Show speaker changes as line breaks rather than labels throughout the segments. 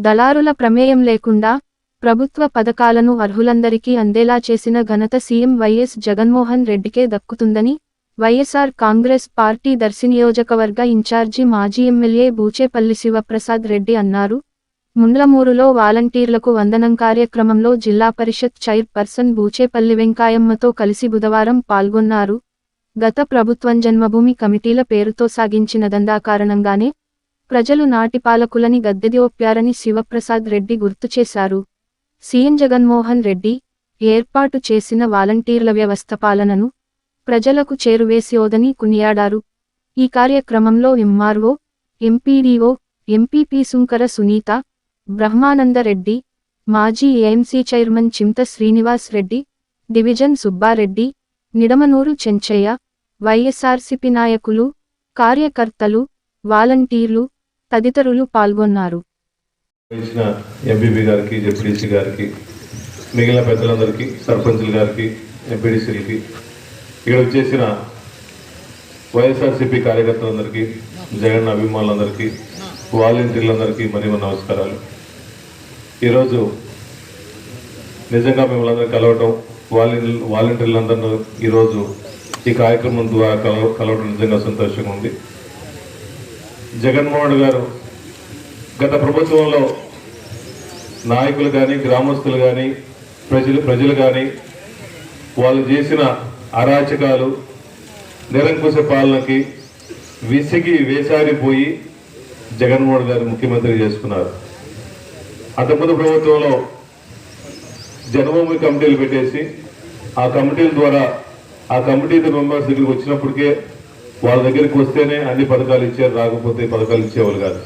దళారుల ప్రమేయం లేకుండా ప్రభుత్వ పథకాలను అర్హులందరికీ అందేలా చేసిన ఘనత సీఎం వైఎస్ జగన్మోహన్ రెడ్డికే దక్కుతుందని వైఎస్ఆర్ కాంగ్రెస్ పార్టీ దర్శి నియోజకవర్గ ఇన్ఛార్జి మాజీ ఎమ్మెల్యే బూచేపల్లి శివప్రసాద్ రెడ్డి అన్నారు. ముండ్లమూరులో వాలంటీర్లకు వందనం కార్యక్రమంలో జిల్లా పరిషత్ చైర్పర్సన్ బూచేపల్లి వెంకాయమ్మతో కలిసి బుధవారం పాల్గొన్నారు. గత ప్రభుత్వం జన్మభూమి కమిటీల పేరుతో సాగించిన దందా కారణంగానే ప్రజలు నాటి పాలకులని గద్దెదిొప్పారని శివప్రసాద్ రెడ్డి గుర్తుచేశారు సీఎం జగన్మోహన్ రెడ్డి ఏర్పాటు చేసిన వాలంటీర్ల వ్యవస్థ పాలనను ప్రజలకు చేరువేసియోదని కునియాడారు. ఈ కార్యక్రమంలో MRO MPDO MPP Sunkara Sunitha Brahmanandareddy మాజీ AMC chairman Chinta Srinivas Reddy division Subbareddy Nidamanuru Chenchaiah YSRCP నాయకులు కార్యకర్తలు వాలంటీర్లు తదితరులు పాల్గొన్నారు.
ఎంపీపీ గారికి జెడ్పీడీసీ గారికి మిగిలిన పెద్దలందరికీ సర్పంచులు గారికి ఎంపీడీసీలకి ఇక్కడ వచ్చేసిన వైఎస్ఆర్సీపీ కార్యకర్తలందరికీ జగన్ అభిమానులందరికీ వాలంటీర్లందరికీ మరి మన నమస్కారాలు. ఈరోజు నిజంగా మిమ్మల్ని అందరూ కలవటం వాలంటీ వాలంటీర్లందరూ ఈరోజు ఈ కార్యక్రమం ద్వారా కలవ కలవడం నిజంగా సంతోషంగా ఉంది. జగన్మోహన్ గారు గత ప్రభుత్వంలో నాయకులు కానీ గ్రామస్తులు కానీ ప్రజలు ప్రజలు కానీ వాళ్ళు చేసిన అరాచకాలు నిరంకుశ పాలనకి విసిగి వేసారిపోయి జగన్మోహన్ గారు ముఖ్యమంత్రి చేసుకున్నారు. అంతకుముందు ప్రభుత్వంలో జన్మభూమి కమిటీలు పెట్టేసి ఆ కమిటీల ద్వారా ఆ కమిటీ మెంబర్స్ దగ్గరికి వచ్చినప్పటికే వాళ్ళ దగ్గరికి వస్తేనే అన్ని పథకాలు ఇచ్చారు రాకపోతే పథకాలు ఇచ్చేవాళ్ళు కాదు.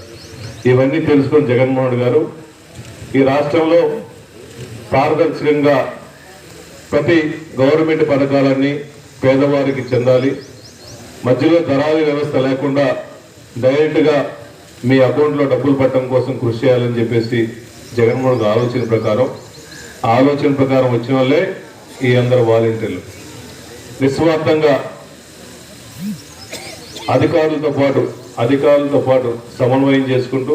ఇవన్నీ తెలుసుకొని జగన్మోహన్ గారు ఈ రాష్ట్రంలో పారదర్శకంగా ప్రతి గవర్నమెంట్ పథకాలన్నీ పేదవారికి చెందాలి. మధ్యలో దళారీ వ్యవస్థ లేకుండా డైరెక్ట్గా మీ అకౌంట్లో డబ్బులు పట్టడం కోసం కృషి చేయాలని చెప్పేసి జగన్మోహన్ గారు ఆలోచన ప్రకారం ఆలోచన ప్రకారం వచ్చిన వాళ్ళే ఈ అందరు వాలంటీర్లు. నిస్వార్థంగా అధికారులతో పాటు అధికారులతో పాటు సమన్వయం చేసుకుంటూ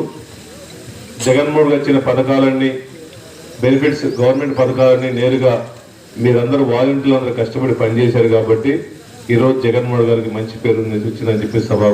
జగన్మోహన్ వచ్చిన పథకాలన్నీ బెనిఫిట్స్ గవర్నమెంట్ పథకాలన్నీ నేరుగా మీరందరూ వాలంటీర్లు అందరూ కష్టపడి పనిచేశారు కాబట్టి ఈరోజు జగన్మోహన్ గారికి మంచి పేరు వచ్చిందని చెప్పి సభ